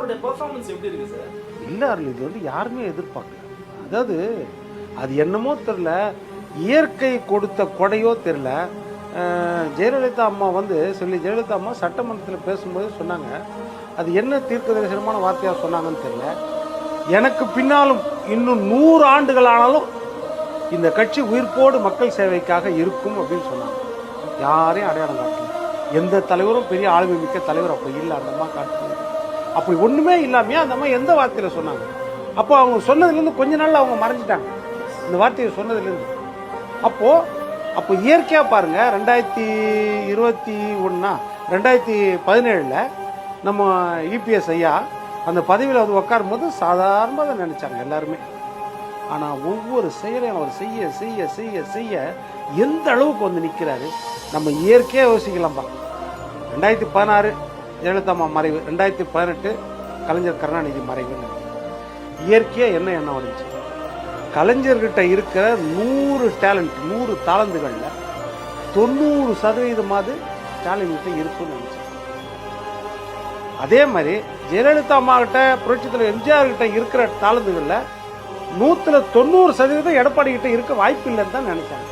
அவருடைய பெர்ஃபார்மன்ஸ் எப்படி இருக்கு சார் இல்லை அருள் இது வந்து யாருமே எதிர்பார்க்கல. அதாவது அது என்னமோ தெரில இயற்கை கொடுத்த கொடையோ தெரில ஜெயலலிதா அம்மா வந்து சொல்லி ஜெயலலிதா அம்மா சட்டமன்றத்தில் பேசும்போது சொன்னாங்க. அது என்ன தீர்க்க தரிசனமான வார்த்தையாக சொன்னாங்கன்னு தெரியல. எனக்கு பின்னாலும் இன்னும் நூறு ஆண்டுகள் ஆனாலும் இந்த கட்சி உயிர்ப்போடு மக்கள் சேவைக்காக இருக்கும் அப்படின்னு சொன்னாங்க. யாரையும் அடையாளம் காட்டல. எந்த தலைவரும் பெரிய ஆளுமை மிக்க தலைவர் அப்போ இல்லை அந்த அம்மா அப்படி ஒண்ணுமே இல்லாமையே அந்த அம்மா எந்த வார்த்தையில சொன்னாங்க? அப்போ அவங்க சொன்னதுலேருந்து கொஞ்ச நாள் அவங்க மறைஞ்சிட்டாங்க. இந்த வார்த்தையை சொன்னதுலேருந்து. அப்போ அப்போ இயற்கையாக பாருங்க ரெண்டாயிரத்தி இருபத்தி ஒன்னா ரெண்டாயிரத்தி பதினேழில் நம்ம இபிஎஸ் ஐயா அந்த பதவியில் வந்து உட்காரும்போது சாதாரணமாக தான் நினச்சாங்க எல்லாருமே. ஆனால் ஒவ்வொரு செயலையும் அவர் செய்ய செய்ய செய்ய செய்ய எந்த அளவுக்கு வந்து நிற்கிறாரு நம்ம இயற்கையாக யோசிக்கலாம்பா. ரெண்டாயிரத்தி பதினாறு ஜெயலலிதா அம்மா மறைவு ரெண்டாயிரத்தி பதினெட்டு கலைஞர் கருணாநிதி மறைவுன்னு இயற்கையாக என்ன எண்ணம் வந்துச்சு? கலைஞர்கிட்ட இருக்கிற நூறு டேலண்ட் நூறு தாளந்துகளில் தொண்ணூறு சதவீதமாவது ஸ்டாலின் கிட்ட இருக்குன்னு நினைச்சேன். அதே மாதிரி ஜெயலலிதா அம்மா கிட்ட எம்ஜிஆர் கிட்ட இருக்கிற தாளந்துகளில் நூற்றுல தொண்ணூறு சதவீதம் எடப்பாடி கிட்ட இருக்க வாய்ப்பு இல்லைன்னு தான் நினைச்சாங்க.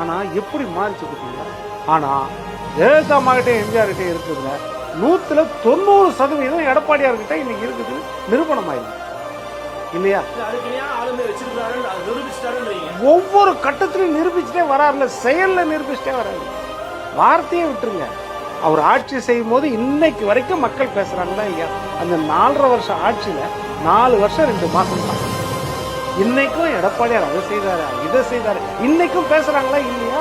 ஆனா எப்படி மாறிச்சு பார்த்தீங்களா? ஆனா ஜெயலலிதா அம்மா கிட்ட எம்ஜிஆர் கிட்ட இருக்குதுல நூத்துல தொண்ணூறு சதவீதம் எடப்பாடியார் கிட்ட இன்னைக்கு இருக்குது நிரூபணம் ஆயிடுது இல்லையா ஒவ்வொரு கட்டத்திலையும் நிரூபிச்சுட்டே வராருல செயல்ல நிரூபிச்சுட்டே வராரு. வார்த்தையை விட்டுருங்க. அவர் ஆட்சி செய்யும் போது இன்னைக்கு வரைக்கும் மக்கள் பேசுறாங்களா இல்லையா அந்த நாலரை வருஷம் ஆட்சியில நாலு வருஷம் ரெண்டு மாசம் தான் இன்னைக்கும் எடப்பாடியார் அதை செய்தார் இதை செய்தாரு? இன்னைக்கும் பேசுறாங்களா இல்லையா?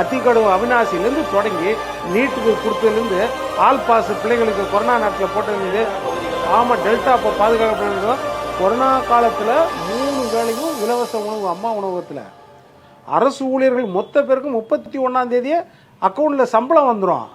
அத்திக்கடவு அவினாசிலேருந்து தொடங்கி நீட்டுக்கு கொடுத்ததுலேருந்து ஆல் பாஸ் பிள்ளைங்களுக்கு கொரோனா நேரத்தில் போட்டதுலேருந்து ஆமாம் டெல்டா இப்போ பாதுகாக்கப்படுறதோ கொரோனா காலத்தில் மூணு வேளையும் இலவச உணவு அம்மா உணவகத்தில். அரசு ஊழியர்கள் மொத்த பேருக்கும் முப்பத்தி ஒன்றாம் தேதியே அக்கௌண்ட்டில் சம்பளம் வந்துடும்